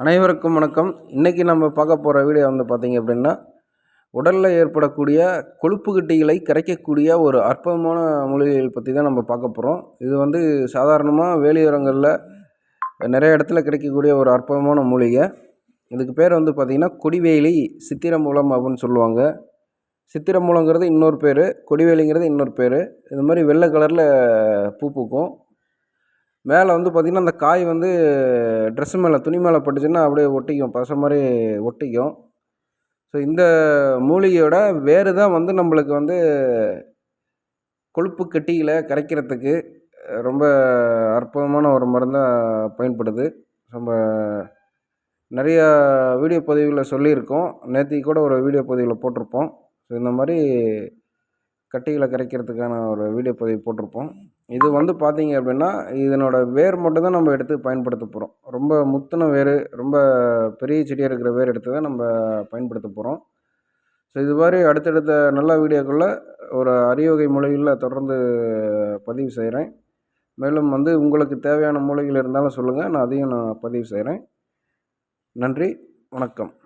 அனைவருக்கும் வணக்கம். இன்றைக்கி நம்ம பார்க்க போகிற வீடியோ வந்து பார்த்திங்க அப்படின்னா உடலில் ஏற்படக்கூடிய கொழுப்பு கட்டிகளை கரைக்கக்கூடிய ஒரு அற்புதமான மூலிகைகள் பற்றி தான் நம்ம பார்க்க போகிறோம் இது வந்து சாதாரணமாக வேலையோரங்களில் நிறைய இடத்துல கிடைக்கக்கூடிய ஒரு அற்புதமான மூலிகை. இதுக்கு பேர் வந்து பார்த்திங்கன்னா கொடிவேலி சித்திரமூலம் அப்படின்னு சொல்லுவாங்க. சித்திரமூலங்கிறது இன்னொரு பேர் கொடிவேலிங்கிறது இன்னொரு பேர். இது மாதிரி வெள்ளை கலரில் பூ பூக்கும். மேலே வந்து பார்த்திங்கன்னா அந்த காய் வந்து ட்ரெஸ்ஸு மேலே துணி மேலே பட்டுச்சுன்னா அப்படியே ஒட்டிக்கும். பசை மாதிரி ஒட்டிக்கும். ஸோ இந்த மூலிகையோட வேறு தான் வந்து நம்மளுக்கு வந்து கொழுப்பு கட்டியில் கரைக்கிறதுக்கு ரொம்ப அற்புதமான ஒரு மருந்தாக பயன்படுது. நம்ம நிறையா வீடியோ பதிவில் சொல்லியிருக்கோம். நேற்று கூட ஒரு வீடியோ பதிவில் போட்டிருப்போம். ஸோ இந்த மாதிரி கட்டிகளை கரைக்கிறதுக்கான ஒரு வீடியோ பதிவு போட்டிருப்போம். இது வந்து பார்த்தீங்க அப்படின்னா இதனோட வேர் மட்டும் தான் நம்ம எடுத்து பயன்படுத்த போகிறோம் ரொம்ப முத்தின வேர் ரொம்ப பெரிய செடியாக இருக்கிற வேர் எடுத்து தான் நம்ம பயன்படுத்த போகிறோம் ஸோ இது மாதிரி அடுத்தடுத்த நல்ல வீடியோக்குள்ளே ஒரு அறிவகை மூலிகளில் தொடர்ந்து பதிவு செய்கிறேன் மேலும் வந்து உங்களுக்கு தேவையான மூலிகைகள் இருந்தாலும் சொல்லுங்கள் நான் அதையும் நான் பதிவு செய்கிறேன் நன்றி வணக்கம்.